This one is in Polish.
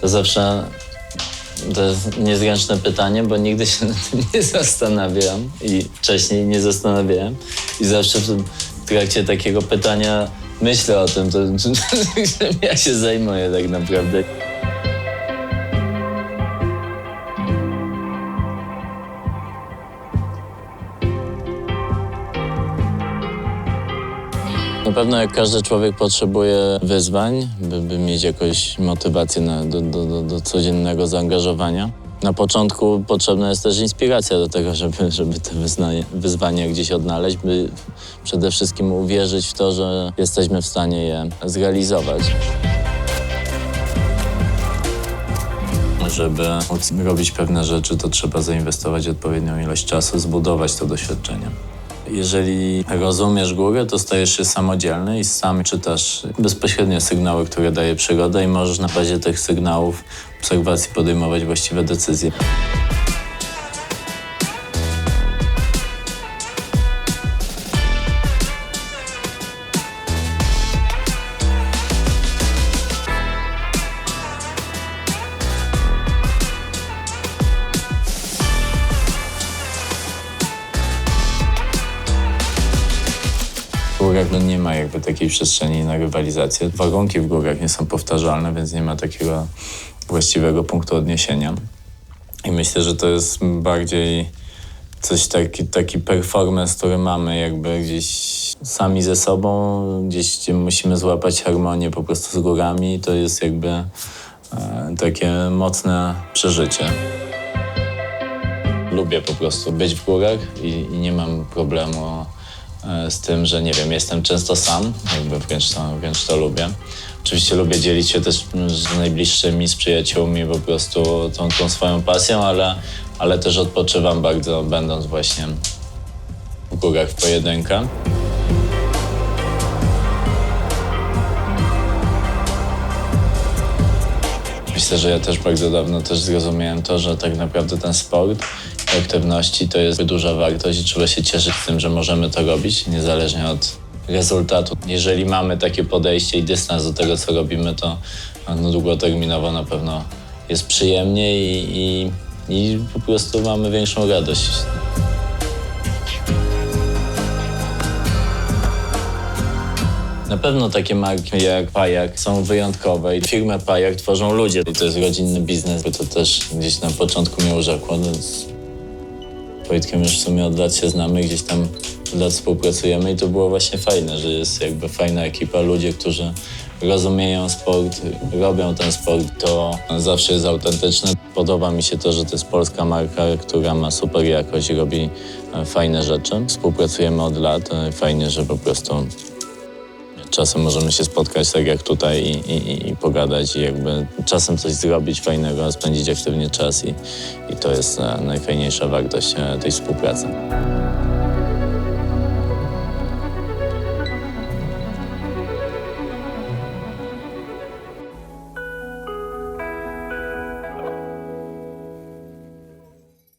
To zawsze to jest niezręczne pytanie, bo nigdy się nad tym nie zastanawiam i wcześniej nie zastanawiałem. I zawsze w, trakcie takiego pytania myślę o tym, to, czym ja się zajmuję tak naprawdę. Na pewno jak każdy człowiek potrzebuje wyzwań, by, by mieć jakąś motywację na, do, do, do, do codziennego zaangażowania. Na początku potrzebna jest też inspiracja do tego, żeby, żeby te wyzwania gdzieś odnaleźć, by przede wszystkim uwierzyć w to, że jesteśmy w stanie je zrealizować. Żeby móc robić pewne rzeczy, to trzeba zainwestować odpowiednią ilość czasu, zbudować to doświadczenie. Jeżeli rozumiesz górę, to stajesz się samodzielny i sam czytasz bezpośrednio sygnały, które daje przyroda i możesz na bazie tych sygnałów, obserwacji podejmować właściwe decyzje. Górach no nie ma jakby takiej przestrzeni na rywalizację. Warunki w górach nie są powtarzalne, więc nie ma takiego właściwego punktu odniesienia. I myślę, że to jest bardziej coś taki, taki performance, który mamy jakby gdzieś sami ze sobą, gdzieś gdzie musimy złapać harmonię po prostu z górami. To jest jakby e, takie mocne przeżycie. Lubię po prostu być w górach i, i nie mam problemu z tym, że nie wiem, jestem często sam, jakby wręcz to, wręcz to lubię. Oczywiście lubię dzielić się też z najbliższymi, z przyjaciółmi po prostu tą, tą swoją pasją, ale, ale też odpoczywam bardzo, będąc właśnie w górach w pojedynkę. Myślę, że ja też bardzo dawno też zrozumiałem to, że tak naprawdę ten sport aktywności to jest duża wartość i trzeba się cieszyć tym, że możemy to robić, niezależnie od rezultatu. Jeżeli mamy takie podejście i dystans do tego, co robimy, to no, długoterminowo na pewno jest przyjemnie i, i, i po prostu mamy większą radość. Na pewno takie marki jak Pajak są wyjątkowe i firmę Pajak tworzą ludzie. I to jest rodzinny biznes, bo to też gdzieś na początku mnie urzekło. No, z Wojtkiem już w sumie od lat się znamy, gdzieś tam od lat współpracujemy i to było właśnie fajne, że jest jakby fajna ekipa, ludzie, którzy rozumieją sport, robią ten sport, to zawsze jest autentyczne. Podoba mi się to, że to jest polska marka, która ma super jakość robi fajne rzeczy. Współpracujemy od lat, fajnie, że po prostu Czasem możemy się spotkać tak jak tutaj i, i, i pogadać i jakby czasem coś zrobić fajnego, spędzić aktywnie czas i, i to jest najfajniejsza wartość e, tej współpracy.